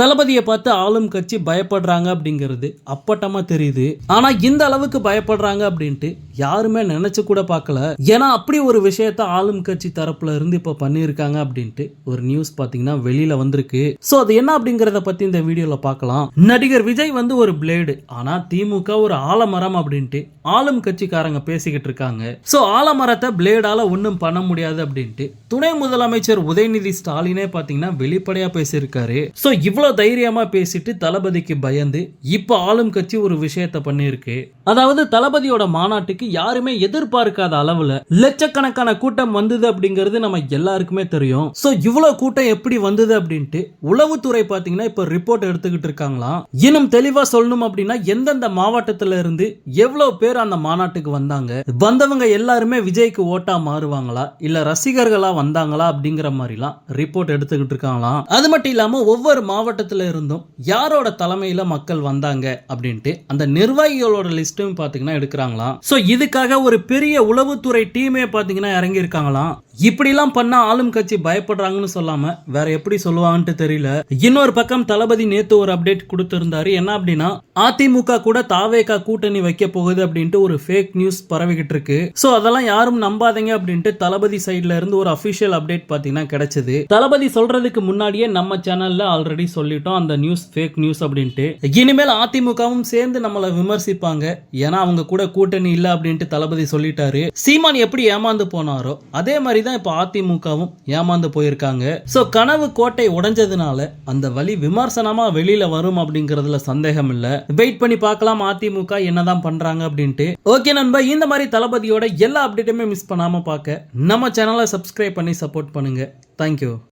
தளபதியை பார்த்து ஆளும் கட்சி பயப்படுறாங்க அப்படிங்கிறது அப்பட்டமா தெரியுது. ஆனா இந்த அளவுக்கு பயப்படுறாங்க அப்படின்ட்டு யாருமே நினைச்சு கூட பார்க்கல. ஏன்னா அப்படி ஒரு விஷயத்த ஆளும் கட்சி தரப்புல இருந்து இப்ப பண்ணியிருக்காங்க அப்படின்ட்டு ஒரு நியூஸ் பாத்தீங்கன்னா வெளியில வந்திருக்கு. சோ அது என்ன அப்படிங்கறத பத்தி இந்த வீடியோல பார்க்கலாம். நடிகர் விஜய் வந்து ஒரு பிளேடு ஆனா திமுக ஒரு ஆலமரம் அப்படின்ட்டு ஆளும் கட்சிக்காரங்க பேசிக்கிட்டு இருக்காங்க. சோ ஆலமரத்தை பிளேடால ஒன்றும் பண்ண முடியாது அப்படின்ட்டு துணை முதலமைச்சர் உதயநிதி ஸ்டாலினே பாத்தீங்கன்னா வெளிப்படையா பேசியிருக்காரு. சோ இவ்வளவு தைரியமா பேசிட்டு தளபதிக்கு பயந்து இப்போ ஆளும் கட்சி ஒரு விஷயத்த பண்ணிருக்கு அதாவது தளபதியோட மாநாட்டுக்கு யாருமே எதிர்பார்க்காத அளவுல லட்சக்கணக்கான கூட்டம் வந்தது அப்படிங்கிறது நம்ம எல்லாருக்குமே தெரியும். ஸோ இவ்வளோ கூட்டம் எப்படி வந்தது அப்படின்ட்டு உளவுத்துறை பார்த்தீங்கன்னா இப்போ ரிப்போர்ட் எடுத்துக்கிட்டு இருக்காங்களாம் இன்னும் தெளிவா சொல்லணும் அப்படின்னா எந்தெந்த மாவட்டத்துல இருந்து எவ்வளவு பேர் அந்த மாநாட்டுக்கு வந்தாங்க? வந்தவங்க எல்லாருமே விஜய்க்கு ஓட்டா மாறுவாங்களா? இல்ல ரசிகர்களா வந்தாங்களா அப்படிங்கிற மாதிரிலாம் ரிப்போர்ட் எடுத்துக்கிட்டு இருக்காங்களாம் அது மட்டும் இல்லாம ஒவ்வொரு மாவட்ட மாவட்டத்தில் இருந்தும் யாரோட தலைமையில மக்கள் வந்தாங்க அப்படின்ட்டு அந்த நிர்வாகிகளோட லிஸ்ட்டும் பாத்தீங்கன்னா எடுக்கிறாங்களாம். சோ இதுக்காக ஒரு பெரிய உளவுத்துறை டீமே பாத்தீங்கன்னா இறங்கியிருக்காங்களாம். இப்படிலாம் பண்ணா ஆளும் கட்சி பயப்படுறாங்கன்னு சொல்லாம வேற எப்படி சொல்லுவாங்கன்ட்டு தெரியல. இன்னொரு பக்கம் தளபதி நேத்து ஒரு அப்டேட் கொடுத்திருந்தாரு. என்ன அப்படின்னா அதிமுக கூட தாவேகா கூட்டணி வைக்க போகுது அப்படின்ட்டு ஒரு ஃபேக் நியூஸ் பரவிக்கிட்டு இருக்கு. சோ அதெல்லாம் யாரும் நம்பாதீங்க அப்படின்ட்டு தளபதி சைடுல இருந்து ஒரு அபிஷியல் அப்டேட் பாத்தீங்கன்னா கிடைச்சது. தளபதி சொல்றதுக்கு முன்னாடியே நம்ம சேனல்ல ஆல்ரெடி சொல்லிட்டோம் அந்த நியூஸ் ஃபேக் நியூஸ் அப்படின்ட்டு. இனிமேல் அதிமுகவும் சேர்ந்து நம்மளை விமர்சிப்பாங்க. ஏன்னா அவங்க கூட கூட்டணி இல்ல அப்படின்ட்டு தளபதி சொல்லிட்டாரு. சீமான் எப்படி ஏமாந்து போனாரோ அதே மாதிரி தான் இப்போ அதிமுகவும் ஏமாந்து போயிருக்காங்க. சோ கனவு கோட்டை உடைஞ்சதுனால அந்த வழி விமர்சனமா வெளியில வரும் அப்படிங்கறதுல சந்தேகம் இல்ல. வெயிட் பண்ணி பார்க்கலாம் அதிமுக என்னதான் பண்றாங்க அப்படின்ட்டு. ஓகே நண்பா இந்த மாதிரி தளபதியோட எல்லா அப்டேட்டுமே மிஸ் பண்ணாம பார்க்க நம்ம சேனலை சப்ஸ்கிரைப் பண்ணி சப்போர்ட் பண்ணுங்க. தேங்க்யூ